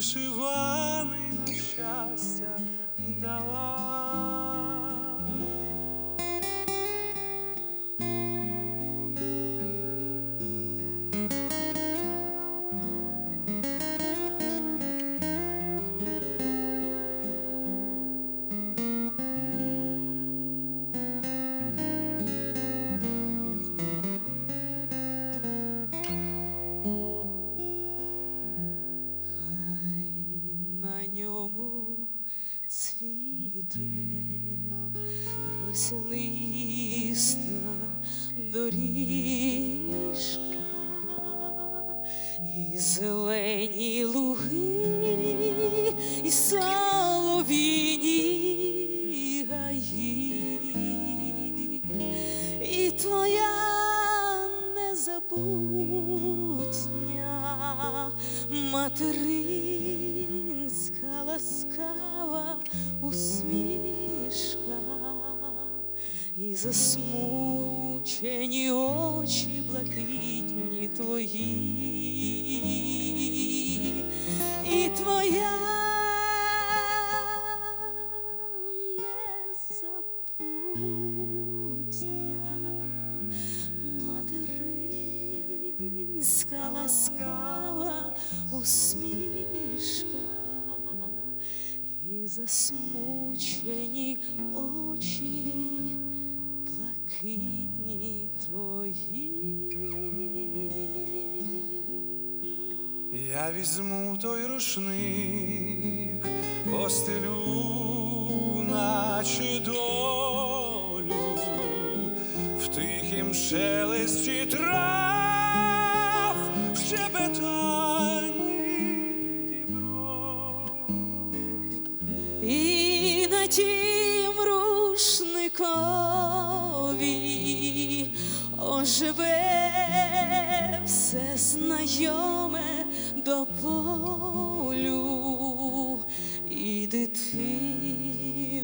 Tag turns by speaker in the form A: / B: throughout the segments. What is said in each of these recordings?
A: вишиваний щастя дала.
B: Росяниста доріжка і зелені луги, і соловіні гаї, і твоя незабутня материнська і засмучені очі блакитні твої, і твоя незабутня материнська ласкава усмішка. І засмучені очі блакитні твої.
A: Я візьму той рушник, постелю, наче долю, в тихім шелесті трав, в щебетанні дібров.
B: І на тім рушникові оживе все знайоме до полю, і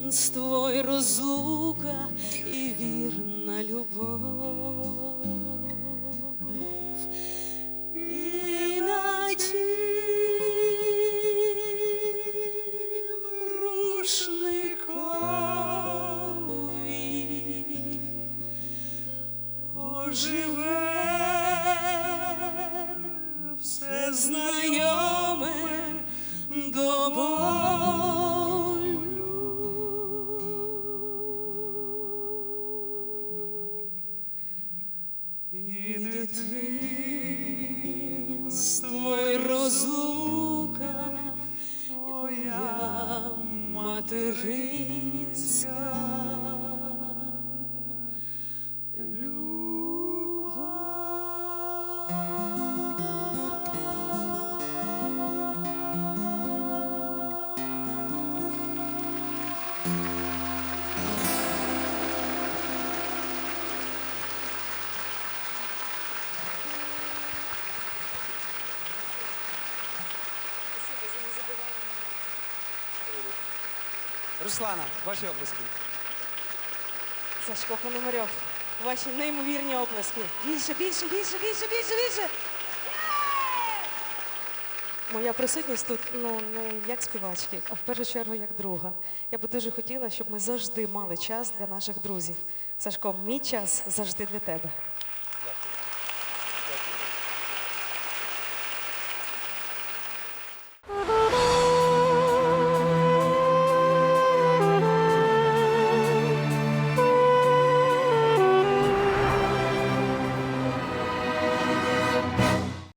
B: дитинство, і розлука, і вірна любов.
A: Оживе все
B: знайоме до болю.
A: і дитинство,
B: Твой розлука,
A: твоя
B: материнська
A: Руслана, ваші обласки.
C: Сашко Пономарьов, ваші неймовірні оплески. Більше, більше, більше, більше, більше, більше. Моя присутність тут ну не як співачки, а в першу чергу як друга. Я би дуже хотіла, щоб ми завжди мали час для наших друзів. Сашко, мій час завжди для тебе.